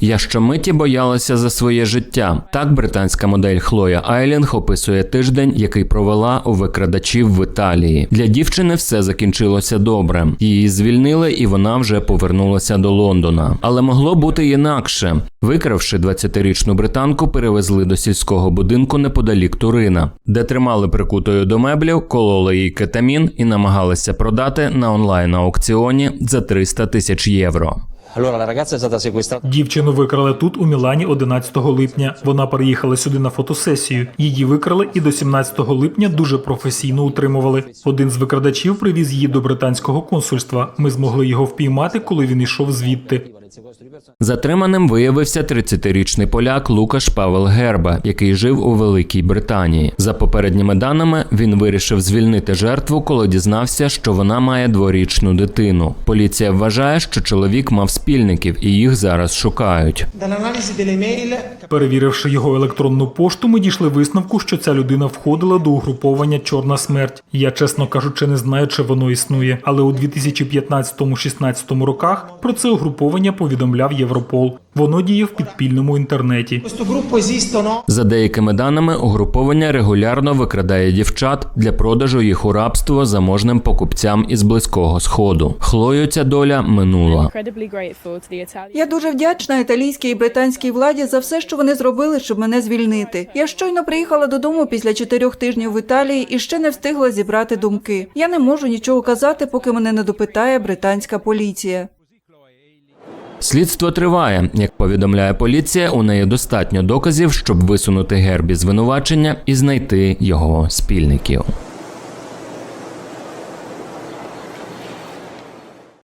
Я щомиті боялася за своє життя. Так британська модель Хлоя Айлінг описує тиждень, який провела у викрадачів в Італії. Для дівчини все закінчилося добре. Її звільнили, і вона вже повернулася до Лондона. Але могло бути інакше. Викравши 20-річну британку, перевезли до сільського будинку неподалік Турина, де тримали прикутою до меблів, кололи їй кетамін і намагалися продати на онлайн аукціоні за 300 тисяч євро. Дівчину викрали тут у Мілані 11 липня. Вона переїхала сюди на фотосесію. Її викрали і до 17 липня дуже професійно утримували. Один з викрадачів привіз її до британського консульства. Ми змогли його впіймати, коли він йшов звідти. Затриманим виявився 30-річний поляк Лукаш Павел Герба, який жив у Великій Британії. За попередніми даними, він вирішив звільнити жертву, коли дізнався, що вона має дворічну дитину. Поліція вважає, що чоловік мав спільників і їх зараз шукають. Перевіривши його електронну пошту, ми дійшли висновку, що ця людина входила до угруповання Чорна смерть. Я, чесно кажучи, не знаю, чи воно існує, але у 2015-16 роках про це угруповання повідомляв Європол. Воно діє в підпільному інтернеті. За деякими даними, угруповання регулярно викрадає дівчат для продажу їх у рабство заможним покупцям із близького сходу. Хлою ця доля минула. Я дуже вдячна італійській і британській владі за все, що вони зробили, щоб мене звільнити. Я щойно приїхала додому після чотирьох тижнів в Італії і ще не встигла зібрати думки. Я не можу нічого казати, поки мене не допитає британська поліція. Слідство триває. Як повідомляє поліція, у неї достатньо доказів, щоб висунути гербі звинувачення і знайти його спільників.